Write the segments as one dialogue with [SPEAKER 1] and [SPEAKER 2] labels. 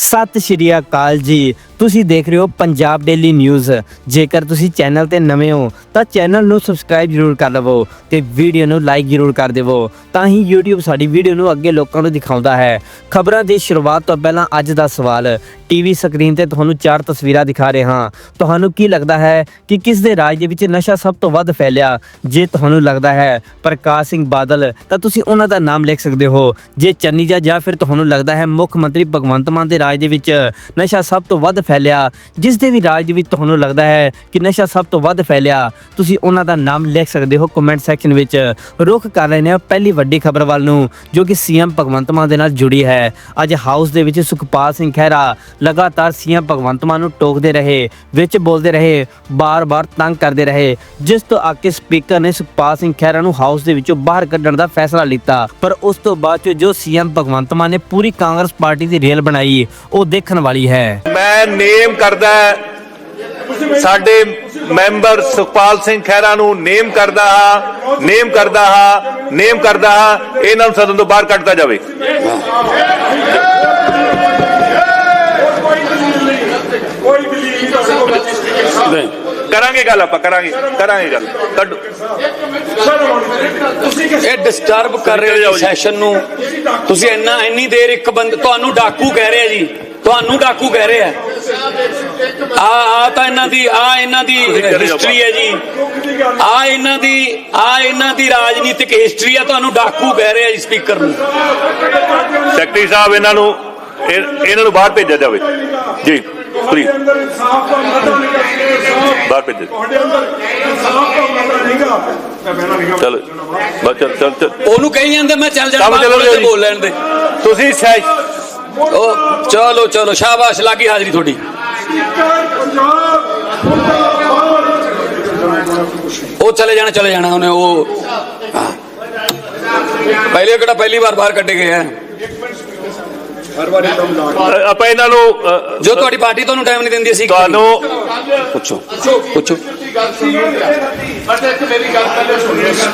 [SPEAKER 1] ਸਤਿ ਸ਼੍ਰੀ ਅਕਾਲ ਜੀ। ਤੁਸੀਂ ਦੇਖ ਰਹੇ ਹੋ ਪੰਜਾਬ ਡੇਲੀ ਨਿਊਜ਼ ਜੇਕਰ ਤੁਸੀਂ ਚੈਨਲ ਤੇ ਨਵੇਂ ਹੋ, ਤਾਂ ਚੈਨਲ ਨੂੰ ਸਬਸਕ੍ਰਾਈਬ ਜ਼ਰੂਰ ਕਰ ਲਵੋ ਤੇ ਵੀਡੀਓ ਨੂੰ ਲਾਈਕ ਜ਼ਰੂਰ ਕਰ ਦੇਵੋ। ਤਾਂ ਹੀ YouTube ਸਾਡੀ ਵੀਡੀਓ ਨੂੰ ਅੱਗੇ ਲੋਕਾਂ ਨੂੰ ਦਿਖਾਉਂਦਾ ਹੈ। ਖਬਰਾਂ ਦੀ ਸ਼ੁਰੂਆਤ ਤੋਂ ਪਹਿਲਾਂ ਅੱਜ ਦਾ ਸਵਾਲ ਟੀਵੀ ਸਕਰੀਨ ਤੇ ਤੁਹਾਨੂੰ ਚਾਰ ਤਸਵੀਰਾਂ ਦਿਖਾ ਰਹੇ ਹਾਂ। ਤੁਹਾਨੂੰ ਕੀ ਲੱਗਦਾ ਹੈ ਕਿ ਕਿਸ ਦੇ ਰਾਜ ਦੇ ਵਿੱਚ ਨਸ਼ਾ ਸਭ ਤੋਂ ਵੱਧ ਫੈਲਿਆ? ਜੇ ਤੁਹਾਨੂੰ ਲੱਗਦਾ ਹੈ ਪ੍ਰਕਾਸ਼ ਸਿੰਘ ਬਾਦਲ, ਤਾਂ ਤੁਸੀਂ ਉਹਨਾਂ ਦਾ ਨਾਮ ਲਿਖ ਸਕਦੇ ਹੋ। ਜੇ ਚੰਨੀਜਾ ਜਾਂ ਫਿਰ ਤੁਹਾਨੂੰ ਲੱਗਦਾ ਹੈ ਮੁੱਖ ਮੰਤਰੀ ਭਗਵੰਤ ਮਾਨ ਦੇ ਰਾਜ ਦੇ ਵਿੱਚ ਨਸ਼ਾ ਸਭ ਤੋਂ ਵੱਧ ਫੈਲਿਆ ਜਿਸ ਦੇ ਵੀ ਰਾਜ ਦੇ ਵਿੱਚ ਤੁਹਾਨੂੰ ਲੱਗਦਾ ਹੈ ਕਿ ਨਸ਼ਾ ਸਭ ਤੋਂ ਵੱਧ ਫੈਲਿਆ, ਤੁਸੀਂ ਉਹਨਾਂ ਦਾ ਨਾਮ ਲਿਖ ਸਕਦੇ ਹੋ ਕਮੈਂਟ ਸੈਕਸ਼ਨ ਵਿੱਚ। ਰੁਖ ਕਰ ਰਹੇ ਨੇ ਪਹਿਲੀ ਵੱਡੀ ਖਬਰ ਵੱਲ ਨੂੰ, ਜੋ ਕਿ ਸੀਐਮ ਭਗਵੰਤ ਮਾਨ ਦੇ ਨਾਲ ਜੁੜੀ ਹੈ। ਅੱਜ ਹਾਊਸ ਦੇ ਵਿੱਚ ਸੁਖਪਾਲ ਸਿੰਘ ਖਹਿਰਾ ਲਗਾਤਾਰ ਸੀਐਮ ਭਗਵੰਤ ਮਾਨ ਨੂੰ ਟੋਕਦੇ ਰਹੇ, ਵਿੱਚ ਬੋਲਦੇ ਰਹੇ, ਬਾਰ-ਬਾਰ ਤੰਗ ਕਰਦੇ ਰਹੇ, ਜਿਸ ਤੋਂ ਆ ਕੇ ਸਪੀਕਰ ਨੇ ਸੁਖਪਾਲ ਸਿੰਘ ਖਹਿਰਾ ਨੂੰ ਹਾਊਸ ਦੇ ਵਿੱਚੋਂ ਬਾਹਰ ਕੱਢਣ ਦਾ ਫੈਸਲਾ ਲਿੱਤਾ। ਪਰ ਉਸ ਤੋਂ ਬਾਅਦ 'ਚ ਜੋ ਸੀਐਮ ਭਗਵੰਤ ਮਾਨ ਨੇ ਪੂਰੀ ਕਾਂਗਰਸ ਪਾਰਟੀ ਦੀ ਰੇਲ ਬਣਾਈ, ਉਹ ਦੇਖਣ ਵਾਲੀ ਹੈ।
[SPEAKER 2] ਮੈਂ ਨੇਮ ਕਰਦਾ ਸਾਡੇ ਮੈਂਬਰ ਸੁਖਪਾਲ ਸਿੰਘ ਖਹਿਰਾ ਨੂੰ ਨੇਮ ਕਰਦਾ ਹਾਂ ਨੇਮ ਕਰਦਾ ਹਾਂ ਨੇਮ ਕਰਦਾ ਹਾਂ ਇਹਨਾਂ ਨੂੰ ਸਦਨ ਤੋਂ ਬਾਹਰ ਕੱਢਤਾ ਜਾਵੇ। ਕਰਾਂਗੇ ਗੱਲ ਆਪਾਂ ਕਰਾਂਗੇ ਕਰਾਂਗੇ ਗੱਲ। ਕੱਢੋ।
[SPEAKER 3] ਇਹ ਡਿਸਟਰਬ ਕਰ ਰਹੇ ਹੋ ਸੈਸ਼ਨ ਨੂੰ। ਤੁਸੀਂ ਇੰਨਾ ਇੰਨੀ ਦੇਰ ਇੱਕ ਬੰਦ ਤੁਹਾਨੂੰ ਡਾਕੂ ਕਹਿ ਰਿਹਾ ਜੀ। ਤੁਹਾਨੂੰ ਡਾਕੂ ਕਹਿ ਰਿਹਾ। ਆ ਆ ਤਾਂ ਇਹਨਾਂ ਦੀ ਆ ਇਹਨਾਂ ਦੀ ਹਿਸਟਰੀ ਹੈ ਜੀ। ਆ ਇਹਨਾਂ ਦੀ ਆ ਇਹਨਾਂ ਦੀ ਰਾਜਨੀਤਿਕ ਹਿਸਟਰੀ ਹੈ ਤੁਹਾਨੂੰ ਡਾਕੂ ਕਹਿ ਰਿਹਾ ਜੀ ਸਪੀਕਰ ਨੂੰ।
[SPEAKER 2] ਸੈਕਟਰੀ ਸਾਹਿਬ ਇਹਨਾਂ ਨੂੰ ਇਹ- ਇਹਨਾਂ ਨੂੰ ਬਾਹਰ ਭੇਜਿਆ ਜਾਵੇ। ਜੀ ਪਲੀਜ਼ ਬਾਹਰ ਚਲੋ ਚੱਲ ਚੱਲ
[SPEAKER 3] ਉਹਨੂੰ ਕਹੀ ਜਾਂਦੇ ਮੈਂ ਚੱਲ
[SPEAKER 2] ਜੀ।
[SPEAKER 3] ਬੋਲ ਲੈਣ ਦੇ।
[SPEAKER 2] ਤੁਸੀਂ
[SPEAKER 3] ਉਹ ਚਲੋ ਚਲੋ, ਸ਼ਾਬਾਸ਼, ਲਾਗੀ ਹਾਜ਼ਰੀ ਤੁਹਾਡੀ। ਉਹ ਚਲੇ ਜਾਣਾ ਚਲੇ ਜਾਣਾ, ਉਹਨੇ ਉਹ ਪਹਿਲੇ ਕਿਹੜਾ ਪਹਿਲੀ ਵਾਰ ਬਾਹਰ ਕੱਢੇ ਗਏ ਆ।
[SPEAKER 2] ਆਪਾਂ ਇਹਨਾਂ ਨੂੰ ਅ,
[SPEAKER 3] ਜੋ ਤੁਹਾਡੀ ਪਾਰਟੀ ਤੁਹਾਨੂੰ ਟਾਈਮ ਨਹੀਂ ਦਿੰਦੀ ਸੀ
[SPEAKER 2] ਤੁਹਾਨੂੰ
[SPEAKER 3] ਪੁੱਛੋ ਪੁੱਛੋ।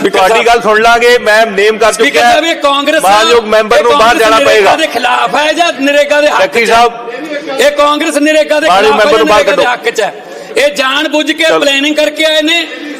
[SPEAKER 2] ਵੀ ਤੁਹਾਡੀ ਗੱਲ ਸੁਣ ਲਾਂਗੇ ਮੈਂ ਨੇਮ ਕਰ
[SPEAKER 3] ਸਪੀਕਰ
[SPEAKER 2] ਚੁੱਕਿਆ।
[SPEAKER 3] ਸਾਹਿਬ ਇਹ ਕਾਂਗਰਸ
[SPEAKER 2] ਮਾਨਯੋਗ ਮੈਂਬਰ ਨੂੰ ਬਾਹਰ ਜਾਣਾ ਪਏਗਾ।
[SPEAKER 3] ਦੇ ਖਿਲਾਫ ਹੈ ਜਾਂ ਨਰੇਗਾ ਦੇ ਹੱਕ
[SPEAKER 2] ਸੈਕਟਰੀ ਸਾਹਿਬ
[SPEAKER 3] ਇਹ ਕਾਂਗਰਸ ਨਰੇਗਾ ਦੇ ਖਿਲਾਫ ਹੈ
[SPEAKER 2] ਮੈਂਬਰ ਨੂੰ
[SPEAKER 3] ਜਾਂ
[SPEAKER 2] ਬਾਹਰ
[SPEAKER 3] ਨਰੇਗਾ ਦੇ
[SPEAKER 2] ਕੱਢੋ।
[SPEAKER 3] ਹੱਕ 'ਚ? ਹੈ ਇਹ ਜਾਣ ਬੁੱਝ ਕੇ
[SPEAKER 2] ਚਲੋ।
[SPEAKER 3] ਪਲੈਨਿੰਗ ਕਰਕੇ ਆਏ ਨੇ?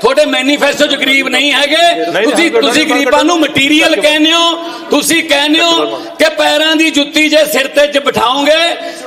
[SPEAKER 3] ਤੁਹਾਡੇ ਮੈਨੀਫੈਸਟੋ 'ਚ ਗਰੀਬ ਨਹੀਂ ਹੈਗੇ। ਤੁਸੀਂ ਤੁਸੀਂ ਗਰੀਬਾਂ ਨੂੰ ਮਟੀਰੀਅਲ ਕਹਿੰਦੇ ਹੋ। ਤੁਸੀਂ ਕਹਿੰਦੇ ਹੋ ਕਿ ਪੈਰਾਂ ਦੀ ਜੁੱਤੀ ਜੇ ਸਿਰ ਤੇ ਜ ਬਿਠਾਓਗੇ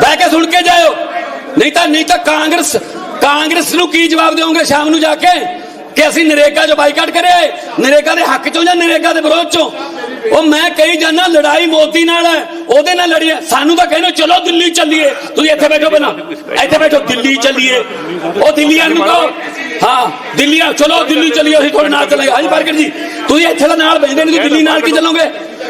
[SPEAKER 3] ਬਹਿ ਕੇ ਸੁਣ ਕੇ ਜਾਇਓ। ਨਹੀਂ ਤਾਂ ਨਹੀਂ ਤਾਂ ਕਾਂਗਰਸ ਕਾਂਗਰਸ ਨੂੰ ਕੀ ਜਵਾਬ ਦਿਓਗੇ ਸ਼ਾਮ ਨੂੰ ਜਾ ਕੇ? ਕਿ ਅਸੀਂ ਨਰੇਗਾ 'ਚ ਬਾਈਕਾਟ ਕਰਿਆ ਨਰੇਗਾ ਦੇ ਹੱਕ 'ਚੋਂ ਜਾਂ ਨਰੇਗਾ ਦੇ ਵਿਰੋਧ 'ਚੋਂ? ਉਹ ਮੈਂ ਕਹੀ ਜਾਣਾ ਲੜਾਈ ਮੋਦੀ ਨਾਲ ਹੈ, ਉਹਦੇ ਨਾਲ ਲੜੀਏ ਸਾਨੂੰ ਤਾਂ ਕਹਿੰਦੇ, ਚਲੋ ਦਿੱਲੀ ਚੱਲੀਏ। ਤੁਸੀਂ ਇੱਥੇ ਬੈਠੋ ਪਹਿਲਾਂ। ਇੱਥੇ ਬੈਠੋ, ਦਿੱਲੀ ਚੱਲੀਏ। ਉਹ ਦਿੱਲੀਆਂ ਨੂੰ ਕਹੋ ਹਾਂ ਦਿੱਲੀ ਚਲੋ ਦਿੱਲੀ ਚੱਲੀਏ, ਅਸੀਂ ਤੁਹਾਡੇ ਨਾਲ ਚੱਲਾਂਗੇ। ਹਾਂਜੀ ਬਰਕਰ ਜੀ, ਤੁਸੀਂ ਇੱਥੇ ਦਾ ਨਾਲ ਬੈਠਦੇ ਨਹੀਂ ਦਿੱਲੀ ਨਾਲ ਕੀ ਚੱਲੋਗੇ?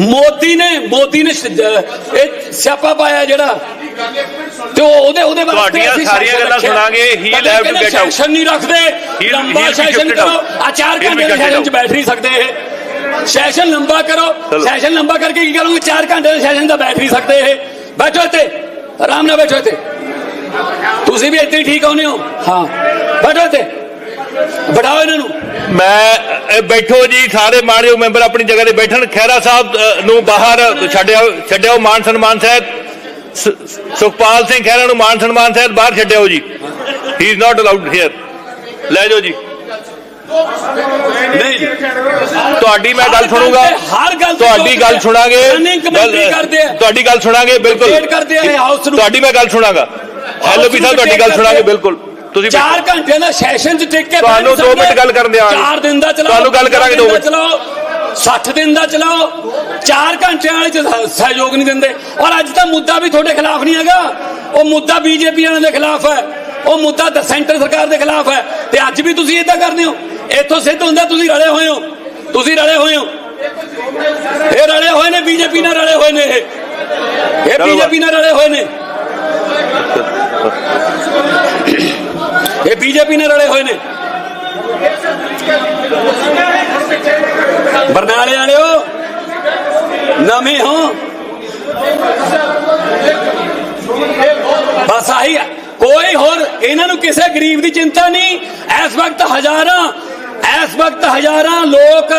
[SPEAKER 3] ਮੋਦੀ ਨੇ ਮੋਦੀ ਨੇ ਸ਼- ਅਹ ਇਹ ਸਿਆਪਾ ਪਾਇਆ ਜਿਹੜਾ ਤੇ ਉਹ- ਉਹਦੇ ਉਹਦੇ ਵਾਸਤੇ
[SPEAKER 2] ਤੁਹਾਡੀਆਂ
[SPEAKER 3] ਅਸੀਂ
[SPEAKER 2] ਸਾਰੀਆਂ
[SPEAKER 3] ਸੈਸ਼ਨ
[SPEAKER 2] ਗੱਲਾਂ
[SPEAKER 3] ਰੱਖਿਆ।
[SPEAKER 2] ਸੁਣਾਂਗੇ, he'll
[SPEAKER 3] ਕਦੇ
[SPEAKER 2] have to
[SPEAKER 3] ਕਹਿੰਦੇ
[SPEAKER 2] get out.
[SPEAKER 3] ਸੈਸ਼ਨ ਨਹੀਂ ਰੱਖਦੇ
[SPEAKER 2] He'll-
[SPEAKER 3] ਲੰਬਾ
[SPEAKER 2] he'll be
[SPEAKER 3] ਸੈਸ਼ਨ
[SPEAKER 2] shifted
[SPEAKER 3] ਕਰੋ
[SPEAKER 2] out.
[SPEAKER 3] ਆ 4
[SPEAKER 2] He'll be
[SPEAKER 3] ਘੰਟੇ ਦੇ
[SPEAKER 2] shifted
[SPEAKER 3] ਸੈਸ਼ਨ ਚ
[SPEAKER 2] out.
[SPEAKER 3] ਬੈਠ ਨਹੀਂ ਸਕਦੇ ਇਹ ਸੈਸ਼ਨ ਲੰਬਾ ਕਰੋ
[SPEAKER 2] ਚਲੋ।
[SPEAKER 3] ਸੈਸ਼ਨ ਲੰਬਾ ਕਰਕੇ ਕੀ ਕਰੋਗੇ 4 ਘੰਟੇ ਦੇ ਸੈਸ਼ਨ ਦਾ ਬੈਠ ਨਹੀਂ ਸਕਦੇ ਇਹ ਬੈਠੋ ਇੱਥੇ ਆਰਾਮ ਨਾਲ ਬੈਠੋ ਇੱਥੇ ਤੁਸੀਂ ਵੀ ਇੱਥੇ ਹੀ ਠੀਕ ਆਉਨੇ ਹੋ ਹਾਂ ਬੈਠੋ ਇੱਥੇ ਬੜਾਓ ਇਹਨਾਂ ਨੂੰ।
[SPEAKER 2] ਮੈਂ ਇਹ ਬੈਠੋ ਜੀ ਸਾਰੇ ਮਾਣਯੋਗ ਮੈਂਬਰ ਆਪਣੀ ਜਗ੍ਹਾ ਤੇ ਬੈਠਣ। ਖਹਿਰਾ ਸਾਹਿਬ ਨੂੰ ਬਾਹਰ ਛੱਡਿਓ ਛੱਡਿਓ ਮਾਨ ਸਨਮਾਨ ਸਹਿਤ ਸੁਖਪਾਲ ਸਿੰਘ ਖਹਿਰਾ ਨੂੰ ਮਾਨ ਸਨਮਾਨ ਸਹਿਤ ਬਾਹਰ ਛੱਡਿਓ ਜੀ। He is not allowed here ਲੈ ਜਾਓ ਜੀ।
[SPEAKER 3] ਨਹੀਂ
[SPEAKER 2] ਤੁਹਾਡੀ ਮੈਂ ਗੱਲ ਸੁਣੂਗਾ।
[SPEAKER 3] ਹਰ ਗੱਲ
[SPEAKER 2] ਤੁਹਾਡੀ ਗੱਲ ਸੁਣਾਂਗੇ। ਤੁਹਾਡੀ ਗੱਲ ਸੁਣਾਂਗੇ ਬਿਲਕੁਲ। ਤੁਹਾਡੀ ਮੈਂ ਗੱਲ ਸੁਣਾਂਗਾ। ਐਲਓਪੀ ਸਾਹਿਬ ਤੁਹਾਡੀ ਗੱਲ ਸੁਣਾਂਗੇ ਬਿਲਕੁਲ। ਤੁਸੀਂ
[SPEAKER 3] 4 ਘੰਟੇ ਦਾ ਸੈਸ਼ਨ ਚ ਟਿਕ ਕੇ
[SPEAKER 2] ਤੁਹਾਨੂੰ
[SPEAKER 3] ਬੈਠ
[SPEAKER 2] ਦੋ ਮਿੰਟ
[SPEAKER 3] ਸਕਦੇ।
[SPEAKER 2] ਗੱਲ ਕਰਨ ਦਿਆਂਗੇ।
[SPEAKER 3] ਚਾਰ ਦਿਨ ਦਾ ਚਲਾਓ
[SPEAKER 2] ਤੁਹਾਨੂੰ ਗੱਲ ਕਰਾਂਗੇ ਦੋ
[SPEAKER 3] ਦਿਨ ਦਾ
[SPEAKER 2] ਮਿੰਟ।
[SPEAKER 3] ਚਲਾਓ 60 ਦਿਨ ਦਾ ਚਲਾਓ 4 ਘੰਟਿਆਂ ਵਾਲੇ ਚ ਸਹਿਯੋਗ ਨਹੀਂ ਦਿੰਦੇ। ਔਰ ਅੱਜ ਤਾਂ ਮੁੱਦਾ ਵੀ ਤੁਹਾਡੇ ਖਿਲਾਫ ਨਹੀਂ ਹੈਗਾ। ਉਹ ਮੁੱਦਾ ਬੀਜੇਪੀ ਵਾਲਿਆਂ ਦੇ ਖਿਲਾਫ ਹੈ। ਉਹ ਮੁੱਦਾ ਤਾਂ ਸੈਂਟਰ ਸਰਕਾਰ ਦੇ ਖਿਲਾਫ ਹੈ। ਤੇ ਅੱਜ ਵੀ ਤੁਸੀਂ ਇਦਾਂ ਕਰਦੇ ਹੋ? ਇੱਥੋਂ ਸਿੱਧ ਹੁੰਦਾ ਤੁਸੀਂ ਰਲੇ ਹੋਏ ਹੋ। ਤੁਸੀਂ ਰਲੇ ਹੋਏ ਹੋ। ਇਹ ਰਲੇ ਹੋਏ ਨੇ ਬੀਜੇਪੀ ਨਾਲ ਰਲੇ ਹੋਏ ਨੇ ਇਹ। ਬੀਜੇਪੀ ਨਾਲ ਰਲੇ ਹੋਏ ਨੇ। ਬੀਜੇਪੀ ਨਾਲ ਰਲੇ ਹੋਏ ਨੇ ਬਰਨਾਲੇ ਵਾਲਿਓ ਨਵੇਂ ਹੋ ਬਸ ਆਹੀ ਕੋਈ ਹੋਰ ਇਹਨਾਂ ਨੂੰ ਕਿਸੇ ਗਰੀਬ ਦੀ ਚਿੰਤਾ ਨਹੀਂ ਇਸ ਵਕਤ ਹਜ਼ਾਰਾਂ ਇਸ ਵਕਤ ਹਜ਼ਾਰਾਂ ਲੋਕ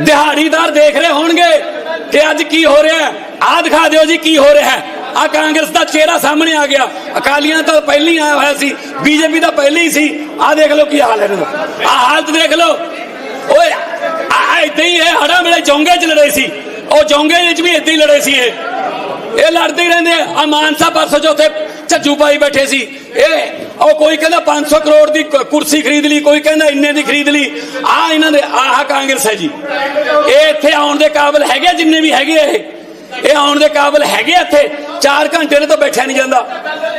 [SPEAKER 3] ਦਿਹਾੜੀਦਾਰ ਦੇਖ ਰਹੇ ਹੋਣਗੇ ਕਿ ਅੱਜ ਕੀ ਹੋ ਰਿਹਾ ਹੈ ਆਹ ਦਿਖਾ ਦਿਓ ਜੀ ਕੀ ਹੋ ਰਿਹਾ ਹੈ ਆ ਕਾਂਗਰਸ ਦਾ ਚਿਹਰਾ ਸਾਹਮਣੇ ਆ ਗਿਆ। ਅਕਾਲੀਆਂ ਤਾਂ ਪਹਿਲਾਂ ਹੀ ਆਇਆ ਹੋਇਆ ਸੀ, ਬੀਜੇਪੀ ਤਾਂ ਪਹਿਲਾਂ ਹੀ ਸੀ। ਆ ਦੇਖ ਲਓ ਕੀ ਹਾਲ ਹੈ ਇਹਨਾਂ। ਦਾ ਆ ਹਾਲਤ ਦੇਖ ਲਓ। ਓਏ, ਆ ਇਦਾਂ ਹੀ ਇਹ ਹੜਾ ਵੇਲੇ ਜੌਂਗੇ ਚ ਲੜੇ ਸੀ। ਉਹ ਚੌਂਗੇ ਵਿੱਚ ਵੀ ਇਦਾਂ ਹੀ ਲੜੇ ਸੀ ਇਹ। ਇਹ ਲੜਦੇ ਹੀ ਰਹਿੰਦੇ ਆ। ਆਹ ਮਾਨਸਾ ਪਰਸੋਂ ਚ ਉੱਥੇ ਝੱਜੂ ਪਾਈ ਬੈਠੇ ਸੀ। ਇਹ, ਉਹ ਕੋਈ ਕਹਿੰਦਾ 500 ਕਰੋੜ ਦੀ ਕੁਰਸੀ ਖਰੀਦ ਲਈ, ਕੋਈ ਕਹਿੰਦਾ ਇੰਨੇ ਦੀ ਖਰੀਦ ਲਈ। ਆ ਇਹਨਾਂ ਦੇ, ਆਹ ਕਾਂਗਰਸ ਹੈ ਜੀ। ਇਹ ਇੱਥੇ ਆਉਣ ਦੇ ਕਾਬਿਲ ਹੈਗੇ ਜਿੰਨੇ ਵੀ ਹੈਗੇ ਇਹ। ਇਹ ਆਉਣ ਦੇ ਕਾਬਿਲ ਹੈਗੇ ਇੱਥੇ। 4 ਘੰਟੇ ਨੇ ਤਾਂ ਬੈਠਿਆ ਨਹੀਂ ਜਾਂਦਾ।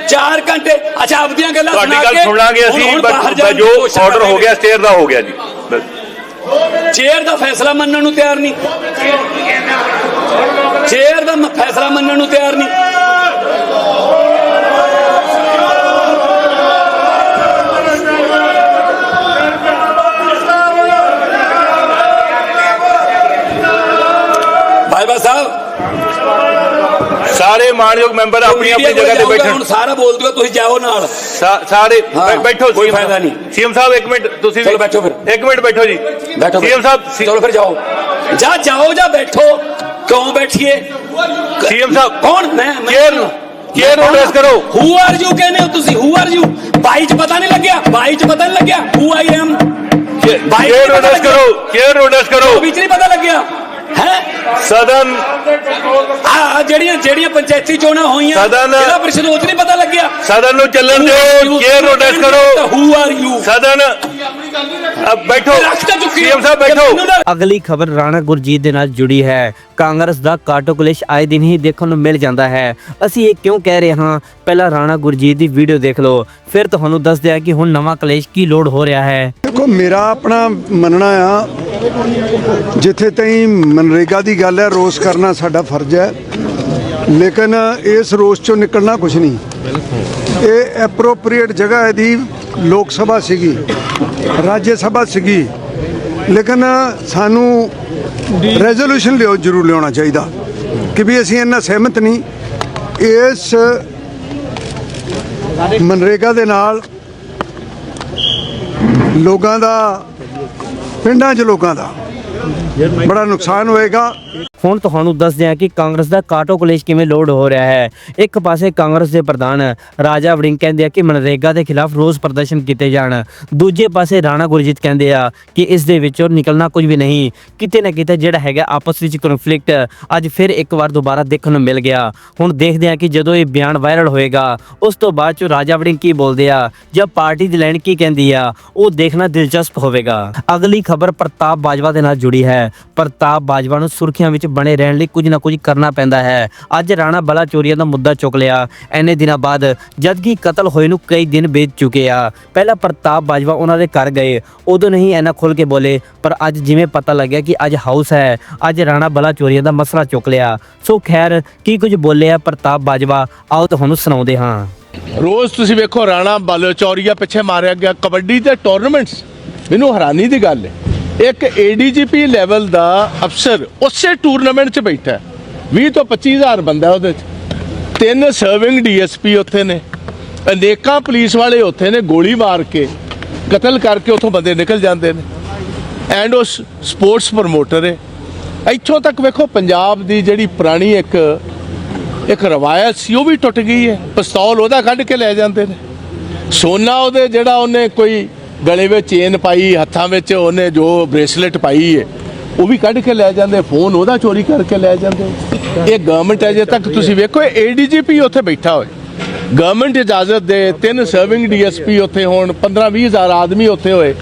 [SPEAKER 3] 4 ਘੰਟੇ। ਅੱਛਾ ਆਪਦੀਆਂ ਗੱਲਾਂ
[SPEAKER 2] ਤੁਹਾਡੀ
[SPEAKER 3] ਸੁਣਾ
[SPEAKER 2] ਗੱਲ
[SPEAKER 3] ਕੇ
[SPEAKER 2] ਸੁਣ ਲਾਂਗੇ
[SPEAKER 3] ਹੁਣ-
[SPEAKER 2] ਅਸੀਂ ਜੋ ਆਰਡਰ ਹੋ ਗਿਆ ਸਟੇਅਰ ਦਾ ਹੋ ਗਿਆ ਜੀ।
[SPEAKER 3] ਚੇਅਰ ਦਾ ਫੈਸਲਾ ਮੰਨਣ ਨੂੰ ਤਿਆਰ ਨਹੀਂ। ਚੇਅਰ ਦਾ ਫੈਸਲਾ ਮੰਨਣ ਨੂੰ ਤਿਆਰ ਨਹੀਂ।
[SPEAKER 2] ਸਾਰੇ ਮਾਣਯੋਗ ਮੈਂਬਰ ਆਪਣੀ ਆਪਣੀ
[SPEAKER 3] media ਕੋਲ
[SPEAKER 2] ਜਗ੍ਹਾ ਤੇ
[SPEAKER 3] ਜਾਊਗਾ,
[SPEAKER 2] ਬੈਠਣ।
[SPEAKER 3] ਹੁਣ ਸਾਰਾ ਬੋਲ ਦਿਓ ਤੁਸੀਂ ਜਾਓ ਨਾਲ।
[SPEAKER 2] ਸਾ- ਸਾਰੇ
[SPEAKER 3] ਹਾਂ,
[SPEAKER 2] ਬੈ- ਬੈਠੋ
[SPEAKER 3] ਕੋਈ
[SPEAKER 2] CM
[SPEAKER 3] ਫਾਇਦਾ ਨਹੀਂ।
[SPEAKER 2] ਸੀਐਮ ਸਾਹਿਬ ਇੱਕ ਮਿੰਟ ਤੁਸੀਂ ਵੀ-
[SPEAKER 3] ਚਲੋ ਬੈਠੋ ਫਿਰ।
[SPEAKER 2] ਇੱਕ ਮਿੰਟ ਬੈਠੋ ਜੀ।
[SPEAKER 3] ਬੈਠੋ
[SPEAKER 2] ਸੀਐਮ ਸਾਹਿਬ
[SPEAKER 3] ਚਲੋ ਫਿਰ ਜਾਓ। ਜਾ ਜਾਓ ਜਾਂ ਬੈਠੋ। ਕਿਉਂ ਬੈਠੀਏ?
[SPEAKER 2] ਸੀਐਮ ਸਾਹਿਬ
[SPEAKER 3] ਕੌਣ? ਮੈਂ ਮੈਂ-
[SPEAKER 2] ਚੇਅਰ ਨੂੰ ਚੇਅਰ ਨੂੰ address ਕਰੋ।
[SPEAKER 3] ਹੂ ਆਰ ਯੂ ਕਹਿੰਦੇ ਹੋ ਤੁਸੀਂ? ਹੂ ਆਰ ਯੂ ਬਾਈ ਚ ਪਤਾ ਨਹੀਂ ਲੱਗਿਆ। ਬਾਈ ਚ ਪਤਾ ਨਹੀਂ ਲੱਗਿਆ। Who I am by
[SPEAKER 2] chair ਨੂੰ
[SPEAKER 3] ਪਤਾ
[SPEAKER 2] address
[SPEAKER 3] ਲੱਗਿਆ।
[SPEAKER 2] ਕਰੋ। ਚੇਅਰ ਨੂੰ address ਕਰੋ
[SPEAKER 3] ਵਿੱਚ ਨਹੀਂ ਪਤਾ ਲੱਗਿਆ। ਹੈ?
[SPEAKER 2] ਸਦਨ
[SPEAKER 3] ਆ ਜਿਹੜੀਆਂ ਜਿਹੜੀਆਂ ਪੰਚਾਇਤੀ ਚੋਣਾਂ ਹੋਈਆਂ
[SPEAKER 2] ਸਦਨ-
[SPEAKER 3] ਜ਼ਿਲ੍ਹਾ ਪ੍ਰੀਸ਼ਦ ਉਹ 'ਚ ਨਹੀਂ ਪਤਾ ਲੱਗਿਆ।
[SPEAKER 2] ਸਦਨ ਨੂੰ ਚੱਲਣ ਦਿਓ ਚੇਅਰ ਨੂੰ address ਕਰੋ।
[SPEAKER 3] ਹੂ ਆਰ ਯੂ
[SPEAKER 2] ਸਦਨ ਅ, ਬੈਠੋ।
[SPEAKER 3] ਰੱਖ ਤਾਂ ਚੁੱਕੀ
[SPEAKER 2] ਸੀਐਮ ਸਾਹਿਬ ਬੈਠੋ।
[SPEAKER 1] ਅਗਲੀ ਖਬਰ ਰਾਣਾ ਗੁਰਜੀਤ ਦੇ ਨਾਲ ਜੁੜੀ ਹੈ। ਕਾਂਗਰਸ ਦਾ ਕਾਟੋ ਕਲੇਸ਼ ਆਏ ਦਿਨ ਹੀ ਦੇਖਣ ਨੂੰ ਮਿਲ ਜਾਂਦਾ ਹੈ। ਅਸੀਂ ਇਹ ਕਿਉਂ ਕਹਿ ਰਹੇ ਹਾਂ? ਪਹਿਲਾਂ ਰਾਣਾ ਗੁਰਜੀਤ ਦੀ ਵੀਡੀਓ ਦੇਖ ਲਓ। ਫਿਰ ਤੁਹਾਨੂੰ ਦੱਸਦੇ ਆ ਕਿ ਹੁਣ ਨਵਾਂ ਕਲੇਸ਼ ਕੀ ਲੋਡ ਹੋ ਰਿਹਾ ਹੈ।
[SPEAKER 4] ਦੇਖੋ ਮੇਰਾ ਆਪਣਾ ਮੰਨਣਾ ਆ ਜਿੱਥੇ ਤਾਈਂ ਮਨਰੇਗਾ ਦੀ ਗੱਲ ਹੈ ਰੋਸ ਕਰਨਾ ਸਾਡਾ ਫਰਜ਼ ਹੈ। ਲੇਕਿਨ ਇਸ ਰੋਸ ਚੋਂ ਨਿਕਲਣਾ ਕੁਝ ਨਹੀਂ। ਇਹ ਐਪਰੋਪ੍ਰੀਏਟ ਜਗ੍ਹਾ ਇਹਦੀ ਲੋਕ ਸਭਾ ਸੀਗੀ ਰਾਜ ਸਭਾ ਸੀਗੀ। ਲੇਕਿਨ ਸਾਨੂੰ ਰੈਜ਼ੋਲੂਸ਼ਨ ਲਿਓ ਜ਼ਰੂਰ ਲਿਆਉਣਾ ਚਾਹੀਦਾ ਕਿ ਵੀ ਅਸੀਂ ਇਹਨਾਂ ਸਹਿਮਤ ਨਹੀਂ। ਇਸ ਮਨਰੇਗਾ ਦੇ ਨਾਲ ਲੋਕਾਂ ਦਾ ਪਿੰਡਾਂ 'ਚ ਲੋਕਾਂ ਦਾ ਬੜਾ ਨੁਕਸਾਨ ਹੋਏਗਾ।
[SPEAKER 1] ਹੁਣ ਤੁਹਾਨੂੰ ਦੱਸਦੇ ਹਾਂ ਕਿ ਕਾਂਗਰਸ ਦਾ ਕਾਟੋ ਕਲੇਸ਼ ਕਿਵੇਂ ਲੋਡ ਹੋ ਰਿਹਾ ਹੈ। ਇੱਕ ਪਾਸੇ ਕਾਂਗਰਸ ਦੇ ਪ੍ਰਧਾਨ ਰਾਜਾ ਵੜਿੰਗ ਕਹਿੰਦੇ ਆ ਕਿ ਮਨਰੇਗਾ ਦੇ ਖਿਲਾਫ ਰੋਸ ਪ੍ਰਦਰਸ਼ਨ ਕੀਤੇ ਜਾਣ। ਦੂਜੇ ਪਾਸੇ ਰਾਣਾ ਗੁਰਜੀਤ ਕਹਿੰਦੇ ਆ ਕਿ ਇਸ ਦੇ ਵਿੱਚੋਂ ਨਿਕਲਣਾ ਕੁਝ ਵੀ ਨਹੀਂ। ਕਿਤੇ ਨਾ ਕਿਤੇ ਜਿਹੜਾ ਹੈਗਾ ਆਪਸ ਵਿੱਚ ਕਨਫਲਿਕਟ ਅੱਜ ਫਿਰ ਇੱਕ ਵਾਰ ਦੁਬਾਰਾ ਦੇਖਣ ਨੂੰ ਮਿਲ ਗਿਆ। ਹੁਣ ਦੇਖਦੇ ਆ ਕਿ ਜਦੋਂ ਇਹ ਬਿਆਨ ਵਾਇਰਲ ਹੋਏਗਾ, ਉਸ ਤੋਂ ਬਾਅਦ ਚ ਰਾਜਾ ਵੜਿੰਗ ਕੀ ਬੋਲਦੇ ਆ ਜਾਂ ਪਾਰਟੀ ਦੀ ਲਾਈਨ ਕੀ ਕਹਿੰਦੀ ਆ, ਉਹ ਦੇਖਣਾ ਦਿਲਚਸਪ ਹੋਵੇਗਾ। ਅਗਲੀ ਖਬਰ ਪ੍ਰਤਾਪ ਬਾਜਵਾ ਦੇ ਨਾਲ ਜੁੜੀ ਹੈ। ਪ੍ਰਤਾਪ ਬਾਜਵਾ ਨੂੰ ਸੁਰਖੀਆਂ ਵਿੱਚ ਬਣੇ ਰਹਿਣ ਲਈ ਕੁਝ ਨਾ ਕੁਝ ਕਰਨਾ ਪੈਂਦਾ ਹੈ। ਅੱਜ ਰਾਣਾ ਬਲਾ ਚੋਰੀਆਂ ਦਾ ਮੁੱਦਾ ਚੁੱਕ ਲਿਆ। ਐਨੇ ਦਿਨਾਂ ਬਾਅਦ ਜਦਕਿ ਕਤਲ ਹੋਏ ਨੂੰ ਕਈ ਦਿਨ ਬੀਤ ਚੁੱਕੇ ਆ। ਪਹਿਲਾਂ ਪ੍ਰਤਾਪ ਬਾਜਵਾ ਉਹਨਾਂ ਦੇ ਘਰ ਗਏ। ਉਦੋਂ ਨਹੀਂ ਐਨਾ ਖੁੱਲ ਕੇ ਬੋਲੇ, ਪਰ ਅੱਜ ਜਿਵੇਂ ਪਤਾ ਲੱਗਿਆ ਕਿ ਅੱਜ ਹਾਊਸ ਹੈ। ਅੱਜ ਰਾਣਾ ਬਲਾ ਚੋਰੀਆਂ ਦਾ ਮਸਲਾ ਚੁੱਕ ਲਿਆ। ਸੋ ਖੈਰ, ਕੀ ਕੁਝ ਬੋਲਿਆ ਪ੍ਰਤਾਪ ਬਾਜਵਾ? ਆਓ ਤੁਹਾਨੂੰ ਸੁਣਾਉਂਦੇ ਹਾਂ।
[SPEAKER 5] ਰੋਜ਼ ਤੁਸੀਂ ਵੇਖੋ ਰਾਣਾ ਬਾਲੋਚੌਰੀਆ ਪਿੱਛੇ ਮਾਰਿਆ ਗਿਆ। ਕਬੱਡੀ ਦੇ ਟੂਰਨਾਮੈਂਟਸ ਮੈਨੂੰ ਹੈਰਾਨੀ ਦੀ ਗੱਲ ਹੈ। ਇੱਕ ਏਡੀਜੀਪੀ ਲੈਵਲ ਦਾ ਅਫਸਰ ਉਸੇ ਟੂਰਨਾਮੈਂਟ 'ਚ ਬੈਠਾ ਹੈ। 20 ਤੋਂ 25000 ਬੰਦਾ ਉਹਦੇ 'ਚ। ਤਿੰਨ ਸਰਵਿੰਗ ਡੀਐਸਪੀ ਉੱਥੇ ਨੇ। ਅਨੇਕਾਂ ਪੁਲਿਸ ਵਾਲੇ ਉੱਥੇ ਨੇ ਗੋਲੀ ਮਾਰ ਕੇ, ਕਤਲ ਕਰਕੇ ਉੱਥੋਂ ਬੰਦੇ ਨਿਕਲ ਜਾਂਦੇ ਨੇ। ਐਂਡ ਉਹ ਸਪੋਰਟਸ ਪ੍ਰਮੋਟਰ ਹੈ ਇੱਥੋਂ ਤੱਕ ਵੇਖੋ, ਪੰਜਾਬ ਦੀ ਜਿਹੜੀ ਪੁਰਾਣੀ ਇੱਕ ਇੱਕ ਰਵਾਇਤ ਸੀ, ਉਹ ਵੀ ਟੁੱਟ ਗਈ ਹੈ। ਪਿਸਤੌਲ ਉਹਦਾ ਕੱਢ ਕੇ ਲੈ ਜਾਂਦੇ ਨੇ। ਸੋਨਾ ਉਹਦੇ ਜਿਹੜਾ ਉਹਨੇ ਕੋਈ ਗਲੇ ਵਿੱਚ ਚੇਨ ਪਾਈ, ਹੱਥਾਂ ਵਿੱਚ ਉਹਨੇ ਜੋ ਬ੍ਰੇਸਲੇਟ ਪਾਈ ਹੈ ਉਹ ਵੀ ਕੱਢ ਕੇ ਲੈ ਜਾਂਦੇ, ਫੋਨ ਉਹਦਾ ਚੋਰੀ ਕਰਕੇ ਲੈ ਜਾਂਦੇ। ਇਹ ਗਵਰਨਮੈਂਟ ਅਜੇ ਤੱਕ ਤੁਸੀਂ ਵੇਖੋ ਏਡੀਜੀਪੀ ਉੱਥੇ ਬੈਠਾ ਹੋਏ ਗਵਰਨਮੈਂਟ ਇਜਾਜ਼ਤ ਦੇ, ਤਿੰਨ ਸਰਵਿੰਗ ਡੀਐਸਪੀ ਉੱਥੇ ਹੋਣ 15 20 ਹਜ਼ਾਰ ਆਦਮੀ ਉੱਥੇ ਹੋਏ।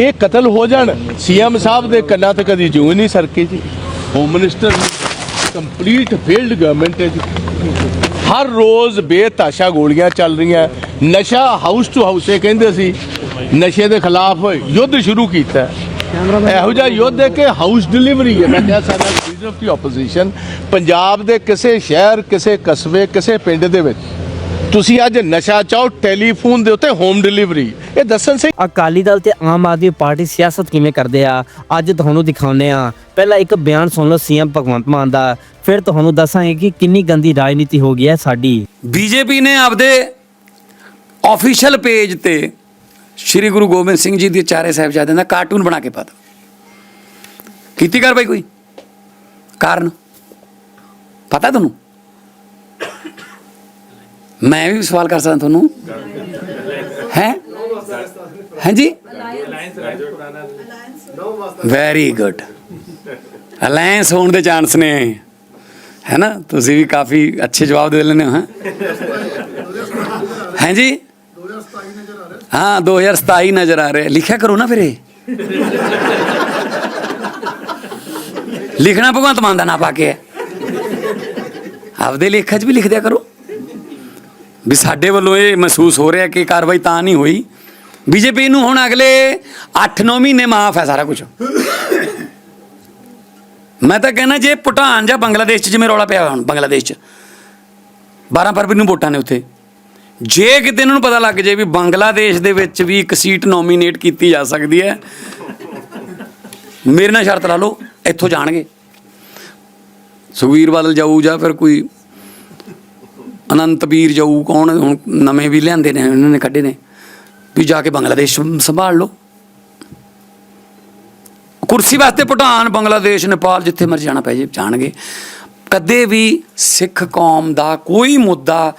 [SPEAKER 5] ਇਹ ਕਤਲ ਹੋ ਜਾਣ ਸੀਐਮ ਸਾਹਿਬ ਦੇ ਕੰਨਾਂ ਤੇ ਕਦੀ ਜੂੰ ਨਹੀਂ ਸਰਕੀ ਜੀ। Home minister complete failed government ਹੈ ਜੀ। ਹਰ ਰੋਜ਼ ਬੇਤਾਸ਼ਾ ਗੋਲੀਆਂ ਚੱਲ ਰਹੀਆਂ। ਨਸ਼ਾ ਹਾਊਸ ਟੂ ਹਾਊਸ ਇਹ ਕਹਿੰਦੇ ਸੀ, ਨਸ਼ੇ ਦੇ ਖਿਲਾਫ ਯੁੱਧ ਸ਼ੁਰੂ ਕੀਤਾ। ਇਹੋ ਜਿਹਾ ਯੁੱਧ ਹੈ ਕਿ ਹਾਊਸ ਡਿਲੀਵਰੀ ਹੈ। ਮੈਂ ਕਿਹਾ ਸਾਡਾ leader of the opposition Punjab ਦੇ ਕਿਸੇ ਸ਼ਹਿਰ, ਕਿਸੇ ਕਸਬੇ, ਕਿਸੇ ਪਿੰਡ ਦੇ ਵਿੱਚ ਤੁਸੀਂ ਅੱਜ ਨਸ਼ਾ ਚਾਹੋ ਟੈਲੀਫੋਨ ਦੇ ਉੱਤੇ ਹੋਮ ਡਿਲੀਵਰੀ ਇਹ ਦੱਸਣ ਸੇ
[SPEAKER 1] ਅਕਾਲੀ ਦਲ ਤੇ ਆਮ ਆਦਮੀ ਪਾਰਟੀ ਸਿਆਸਤ ਕਿਵੇਂ ਕਰਦੇ ਆ? ਅੱਜ ਤੁਹਾਨੂੰ ਦਿਖਾਉਂਦੇ ਆ। ਪਹਿਲਾਂ ਇੱਕ ਬਿਆਨ ਸੁਣ ਲਓ ਸੀਐਮ ਭਗਵੰਤ ਮਾਨ ਦਾ। ਫਿਰ ਤੁਹਾਨੂੰ ਦੱਸਾਂਗੇ ਕਿ ਕਿੰਨੀ ਗੰਦੀ ਰਾਜਨੀਤੀ ਹੋ ਗਈ ਹੈ ਸਾਡੀ।
[SPEAKER 3] ਬੀਜੇਪੀ ਨੇ ਆਪਦੇ ਆਫੀਸ਼ੀਅਲ ਪੇਜ ਤੇ ਸ੍ਰੀ ਗੁਰੂ ਗੋਬਿੰਦ ਸਿੰਘ ਜੀ ਦੇ ਚਾਰੇ ਸਾਹਿਬਜ਼ਾਦਿਆਂ ਦਾ ਕਾਰਟੂਨ ਬਣਾ ਕੇ ਪਾਤਾ ਕੀਤੀ ਕਾਰਵਾਈ ਕੋਈ? ਕਾਰਨ? ਪਤਾ ਤੁਹਾਨੂੰ? ਮੈਂ ਵੀ ਸਵਾਲ ਕਰ ਸਕਦਾ ਤੁਹਾਨੂੰ? ਹੈ? ਹਾਂਜੀ? ਵੈਰੀ ਗੁੱਡ ਅਲਾਈਅੰਸ ਹੋਣ ਦੇ ਚਾਂਸ ਨੇ। ਹੈ ਨਾ? ਤੁਸੀਂ ਵੀ ਕਾਫੀ ਅੱਛੇ ਜਵਾਬ ਦੇ ਲੈਂਦੇ ਹੋ, ਹਾਂ? ਹਾਂਜੀ? ਹਾਂ 2027 ਨਜ਼ਰ ਆ ਰਿਹਾ। ਲਿਖਿਆ ਕਰੋ ਨਾ ਫਿਰ ਇਹ। ਲਿਖਣਾ ਭਗਵੰਤ ਮਾਨ ਦਾ ਨਾ ਪਾ ਕੇ। ਹੈ। ਆਪਦੇ ਲੇਖਾਂ 'ਚ ਵੀ ਲਿਖ ਦਿਆ ਕਰੋ। ਵੀ ਸਾਡੇ ਵੱਲੋਂ ਇਹ ਮਹਿਸੂਸ ਹੋ ਰਿਹਾ ਕਿ ਕਾਰਵਾਈ ਤਾਂ ਨਹੀਂ ਹੋਈ। ਬੀਜੇਪੀ ਨੂੰ ਹੁਣ ਅਗਲੇ 8-9 ਮਹੀਨੇ ਮਾਫ ਹੈ ਸਾਰਾ ਕੁਝ ਮੈਂ ਤਾਂ ਕਹਿੰਦਾ ਜੇ ਭੂਟਾਨ ਜਾਂ ਬੰਗਲਾਦੇਸ਼ 'ਚ ਜਿਵੇਂ ਰੌਲਾ ਪਿਆ ਹੋਇਆ ਹੁਣ, ਬੰਗਲਾਦੇਸ਼ 'ਚ 12 ਫਰਵਰੀ ਨੂੰ ਵੋਟਾਂ ਨੇ ਉੱਥੇ। ਜੇ ਕਿਤੇ ਇਹਨਾਂ ਨੂੰ ਪਤਾ ਲੱਗ ਜੇ ਵੀ ਬੰਗਲਾਦੇਸ਼ ਦੇ ਵਿੱਚ ਵੀ ਇੱਕ ਸੀਟ ਨੋਮੀਨੇਟ ਕੀਤੀ ਜਾ ਸਕਦੀ ਹੈ, ਮੇਰੇ ਨਾਲ ਸ਼ਰਤ ਲਾ ਲਓ, ਇੱਥੋਂ ਜਾਣਗੇ। ਸੁਖਵੀਰ ਬਾਦਲ ਜਾਊ ਜਾਂ ਫਿਰ ਕੋਈ ਅਨੰਤ ਵੀਰ ਜਾਊ, ਕੌਣ ਹੁਣ ਨਵੇਂ ਵੀ ਲਿਆਂਦੇ ਨੇ, ਉਹਨਾਂ ਨੇ ਕੱਢੇ ਨੇ। ਵੀ ਜਾ ਕੇ ਬੰਗਲਾਦੇਸ਼ ਸੰਭਾਲ ਲਓ। ਕੁਰਸੀ ਵਾਸਤੇ ਭੂਟਾਨ, ਬੰਗਲਾਦੇਸ਼, ਨੇਪਾਲ, ਜਿੱਥੇ ਮਰਜ਼ੀ ਜਾਣਾ ਪੈ ਜੇ, ਜਾਣਗੇ। ਕਦੇ ਵੀ ਸਿੱਖ ਕੌਮ ਦਾ ਕੋਈ ਮੁੱਦਾ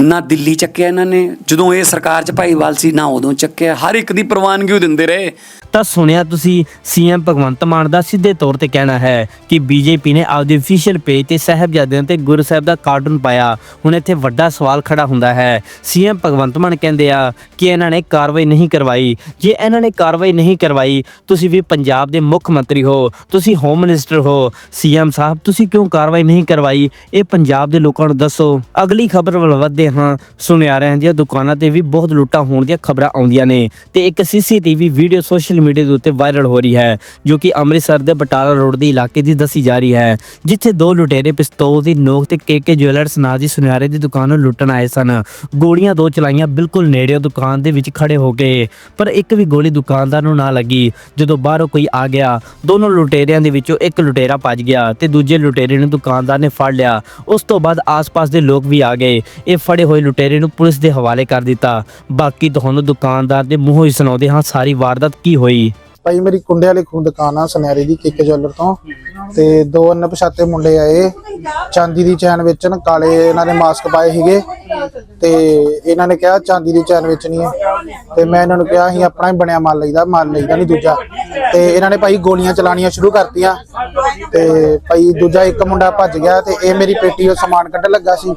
[SPEAKER 3] ਨਾ ਦਿੱਲੀ ਚੱਕਿਆ ਇਹਨਾਂ ਨੇ, ਜਦੋਂ ਇਹ ਸਰਕਾਰ ਚ ਭਾਈਵਾਲ ਸੀ, ਨਾ ਉਦੋਂ ਚੱਕਿਆ। ਹਰ ਇੱਕ ਦੀ ਪ੍ਰਵਾਨਗੀ ਉਹ ਦਿੰਦੇ ਰਹੇ।
[SPEAKER 1] ਤਾਂ ਸੁਣਿਆ ਤੁਸੀਂ, ਸੀਐਮ ਭਗਵੰਤ ਮਾਨ ਦਾ ਸਿੱਧੇ ਤੌਰ ਤੇ ਕਹਿਣਾ ਹੈ ਕਿ ਬੀਜੇਪੀ ਨੇ ਆਪਦੇ ਅਫੀਸ਼ੀਅਲ ਪੇਜ ਤੇ ਸਾਹਿਬਜ਼ਾਦਿਆਂ ਤੇ ਗੁਰੂ ਸਾਹਿਬ ਦਾ ਕਾਰਟੂਨ ਪਾਇਆ। ਹੁਣ ਇੱਥੇ ਵੱਡਾ ਸਵਾਲ ਖੜਾ ਹੁੰਦਾ ਹੈ। ਸੀਐਮ ਭਗਵੰਤ ਮਾਨ ਕਹਿੰਦੇ ਆ ਕਿ ਇਹਨਾਂ ਨੇ ਕਾਰਵਾਈ ਨਹੀਂ ਕਰਵਾਈ। ਜੇ ਇਹਨਾਂ ਨੇ ਕਾਰਵਾਈ ਨਹੀਂ ਕਰਵਾਈ, ਤੁਸੀਂ ਵੀ ਪੰਜਾਬ ਦੇ ਮੁੱਖ ਮੰਤਰੀ ਹੋ, ਤੁਸੀਂ ਹੋਮ ਮਿਨਿਸਟਰ ਹੋ। ਸੀਐਮ ਸਾਹਿਬ, ਤੁਸੀਂ ਕਿਉਂ ਕਾਰਵਾਈ ਨਹੀਂ ਕਰਵਾਈ? ਇਹ ਪੰਜਾਬ ਦੇ ਲੋਕਾਂ ਨੂੰ ਦੱਸੋ। ਅਗਲੀ ਖਬਰ ਵੱਲ ਵਧਦੇ ਹਾਂ ਸੁਨਿਆਰਿਆਂ ਦੀਆਂ ਦੁਕਾਨਾਂ ਤੇ ਵੀ ਬਹੁਤ ਲੁੱਟਾਂ ਹੋਣ ਦੀਆਂ ਖਬਰਾਂ ਆਉਂਦੀਆਂ ਨੇ। ਤੇ ਇੱਕ ਸੀਸੀਟੀਵੀ ਵੀਡੀਓ ਸੋਸ਼ਲ ਮੀਡੀਆ ਦੇ ਉੱਤੇ ਵਾਇਰਲ ਹੋ ਰਹੀ ਹੈ, ਜੋ ਕਿ ਅੰਮ੍ਰਿਤਸਰ ਦੇ ਬਟਾਲਾ ਰੋਡ ਦੇ ਇਲਾਕੇ ਦੀ ਦੱਸੀ ਜਾ ਰਹੀ ਹੈ, ਜਿੱਥੇ ਦੋ ਲੁਟੇਰੇ ਪਿਸਤੌਲ ਦੀ ਨੋਕ ਤੇ ਕੇਕੇ ਜੁਐਲਰਸ ਨਾਂ ਦੀ ਸੁਨਿਆਰੇ ਦੀ ਦੁਕਾਨ ਨੂੰ ਲੁੱਟਣ ਆਏ ਸਨ। ਗੋਲੀਆਂ ਦੋ ਚਲਾਈਆਂ ਬਿਲਕੁਲ ਨੇੜੇ ਦੁਕਾਨ ਦੇ ਵਿੱਚ ਖੜੇ ਹੋ ਗਏ, ਪਰ ਇੱਕ ਵੀ ਗੋਲੀ ਦੁਕਾਨਦਾਰ ਨੂੰ ਨਾ ਲੱਗੀ। ਜਦੋਂ ਬਾਹਰੋਂ ਕੋਈ ਆ ਗਿਆ, ਦੋਨੋਂ ਲੁਟੇਰਿਆਂ ਦੇ ਵਿੱਚੋਂ ਇੱਕ ਲੁਟੇਰਾ ਭੱਜ ਗਿਆ ਤੇ ਦੂਜੇ ਲੁਟੇਰੇ ਨੂੰ ਦੁਕਾਨਦਾਰ ਨੇ ਫੜ ਲਿਆ। ਉਸ ਤੋਂ ਬਾਅਦ ਆਸ-ਪਾਸ ਦੇ ਲੋਕ ਵੀ ਆ ਗਏ। ਇਹ ਫੜੇ ਹੋਏ ਲੁਟੇਰੇ ਨੂੰ ਪੁਲਿਸ ਦੇ ਹਵਾਲੇ ਕਰ ਦਿੱਤਾ। ਬਾਕੀ ਤੁਹਾਨੂੰ ਦੁਕਾਨਦਾਰ ਦੇ ਮੂੰਹੋਂ ਹੀ ਸੁਣਾਉਂਦੇ ਹਾਂ ਸਾਰੀ ਵਾਰਦਾਤ ਕੀ ਹੋਈ।
[SPEAKER 6] ਭਾਈ ਮੇਰੀ ਕੁੰਡੇ ਵਾਲੀ ਖੂਨ ਦੁਕਾਨ ਆ ਸੁਨਿਆਰੇ ਦੀ, ਕਿੱਕ ਜਵੈਲਰ ਤੋਂ। ਤੇ ਦੋ ਅਣਪਛਾਤੇ ਮੁੰਡੇ ਆਏ। ਚਾਂਦੀ ਦੀ ਚੈਨ ਵੇਚਣ, ਕਾਲੇ ਇਹਨਾਂ ਨੇ ਮਾਸਕ ਪਾਏ ਸੀਗੇ। ਤੇ ਇਹਨਾਂ ਨੇ ਕਿਹਾ, ਚਾਂਦੀ ਦੀ ਚੈਨ ਵੇਚਣੀ ਹੈ ਤੇ ਮੈਂ ਇਹਨਾਂ ਨੂੰ ਕਿਹਾ, ਅਸੀਂ ਆਪਣਾ ਹੀ ਬਣਿਆ ਮਾਲ ਲਈਦਾ ਮਾਲ ਲਈਦਾ ਨਹੀਂ ਦੂਜਾ। ਤੇ ਇਹਨਾਂ ਨੇ ਭਾਈ ਗੋਲੀਆਂ ਚਲਾਣੀਆਂ ਸ਼ੁਰੂ ਕਰਤੀਆਂ। ਤੇ ਭਾਈ ਦੂਜਾ ਇੱਕ ਮੁੰਡਾ ਭੱਜ ਗਿਆ ਤੇ ਇਹ ਮੇਰੀ ਪੇਟੀ, ਉਹ ਸਮਾਨ ਕੱਢਣ ਲੱਗਾ ਸੀ।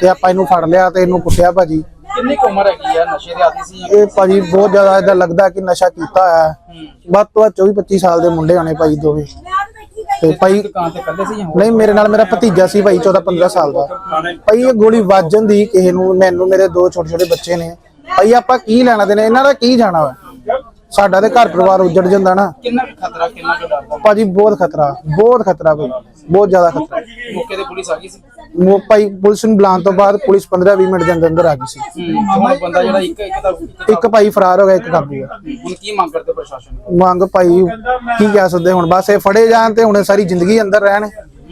[SPEAKER 6] ਤੇ ਆਪਾਂ ਇਹਨੂੰ ਫੜ ਲਿਆ ਤੇ ਇਹਨੂੰ ਕੁੱਟਿਆ ਭਾਜੀ।
[SPEAKER 7] ਕਿੰਨੀ ਕੁ ਉਮਰ ਹੈਗੀ ਆ ਨਸ਼ੇ ਦੇ ਆਦੀ ਸੀ?
[SPEAKER 6] ਇਹ ਭਾਜੀ ਬਹੁਤ ਜ਼ਿਆਦਾ ਇਹਦਾ ਲੱਗਦਾ ਕਿ ਨਸ਼ਾ ਕੀਤਾ ਹੋਇਆ ਹੈ। ਵੱਧ ਤੋਂ ਵੱਧ 24 25 ਸਾਲ ਦੇ ਮੁੰਡੇ ਹੋਣੇ ਭਾਈ ਦੋਵੇਂ। ਤੇ ਭਾਈ
[SPEAKER 7] ਦੁਕਾਨ ਤੇ ਕੱਲੇ ਸੀ ਜਾਂ ਹੋਰ
[SPEAKER 6] ਨਹੀਂ ਮੇਰੇ ਨਾਲ ਮੇਰਾ ਭਤੀਜਾ ਸੀ ਭਾਈ 14 15 ਸਾਲ ਦਾ। ਭਾਈ ਇਹ ਗੋਲੀ ਵੱਜਣ ਦੀ ਕਿਸੇ ਨੂੰ ਮੈਨੂੰ ਮੇਰੇ ਦੋ ਛੋਟੇ ਛੋਟੇ ਬੱਚੇ ਨੇ। ਭਾਈ ਆਪਾਂ ਕੀ ਲੈਣਾ ਦੇਣਾ? ਇਹਨਾਂ ਦਾ ਕੀ ਜਾਣਾ ਵਾ? ਸਾਡਾ ਤੇ ਘਰ ਪਰਿਵਾਰ ਉੱਜੜ ਜਾਂਦਾ ਨਾ।
[SPEAKER 7] ਕਿੰਨਾ ਕੁ ਖਤਰਾ ਕਿੰਨਾ ਕੁ ਡਰ ਦਾ
[SPEAKER 6] ਭਾਜੀ ਬਹੁਤ ਖਤਰਾ ਬਹੁਤ ਖਤਰਾ ਭਾਈ ਬਹੁਤ ਜ਼ਿਆਦਾ ਖਤਰਾ।
[SPEAKER 7] ਮੌਕੇ ਤੇ ਪੁਲਿਸ ਆ ਗਈ ਸੀ?
[SPEAKER 6] ਮੋ ਭਾਈ ਪੁਲਿਸ ਨੂੰ ਬੁਲਾਉਣ ਤੋਂ ਬਾਅਦ ਪੁਲਿਸ 15 20 ਮਿੰਟ ਦੇ ਅੰਦਰ ਅੰਦਰ ਆ ਗਈ ਸੀ।
[SPEAKER 7] ਹੁਣ ਬੰਦਾ ਜਿਹੜਾ ਇੱਕ ਇੱਕ ਦਾ
[SPEAKER 6] ਇੱਕ ਭਾਈ ਫਰਾਰ ਹੋ ਗਿਆ ਇੱਕ ਕਾਬੂ
[SPEAKER 7] ਹੁਣ ਕੀ ਮੰਗ ਕਰਦੇ ਪ੍ਰਸ਼ਾਸਨ ਨੂੰ?
[SPEAKER 6] ਮੰਗ ਭਾਈ ਕੀ ਕਹਿ ਸਕਦੇ ਹੁਣ ਬਸ ਇਹ ਫੜੇ ਜਾਣ ਤੇ ਹੁਣ ਸਾਰੀ ਜ਼ਿੰਦਗੀ ਅੰਦਰ ਰਹਿਣ।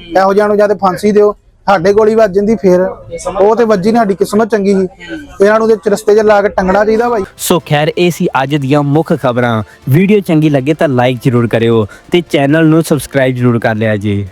[SPEAKER 6] ਇਹੋ ਜਿਹਾ ਨੂੰ ਜਾਂ ਤੇ ਫਾਂਸੀ ਦਿਓ। ਸਾਡੇ ਗੋਲੀ ਵੱਜ ਜਾਂਦੀ ਫੇਰ। ਉਹ ਤੇ ਵੱਜੀ ਨੀ, ਸਾਡੀ ਕਿਸਮਤ ਚੰਗੀ ਸੀ। ਇਹਨਾਂ ਨੂੰ ਤੇ ਚਰਸਤੇ 'ਚ ਲਾ ਕੇ ਟੰਗਣਾ ਚਾਹੀਦਾ ਭਾਈ।
[SPEAKER 1] ਸੋ ਖੈਰ, ਇਹ ਸੀ ਅੱਜ ਦੀਆਂ ਮੁੱਖ ਖਬਰਾਂ। ਵੀਡੀਓ ਚੰਗੀ ਲੱਗੇ ਤਾਂ ਲਾਈਕ ਜ਼ਰੂਰ ਕਰਿਓ ਤੇ ਚੈਨਲ ਨੂੰ ਸਬਸਕ੍ਰਾਈਬ ਜ਼ਰੂਰ ਕਰ ਲਿਆ ਜੀ।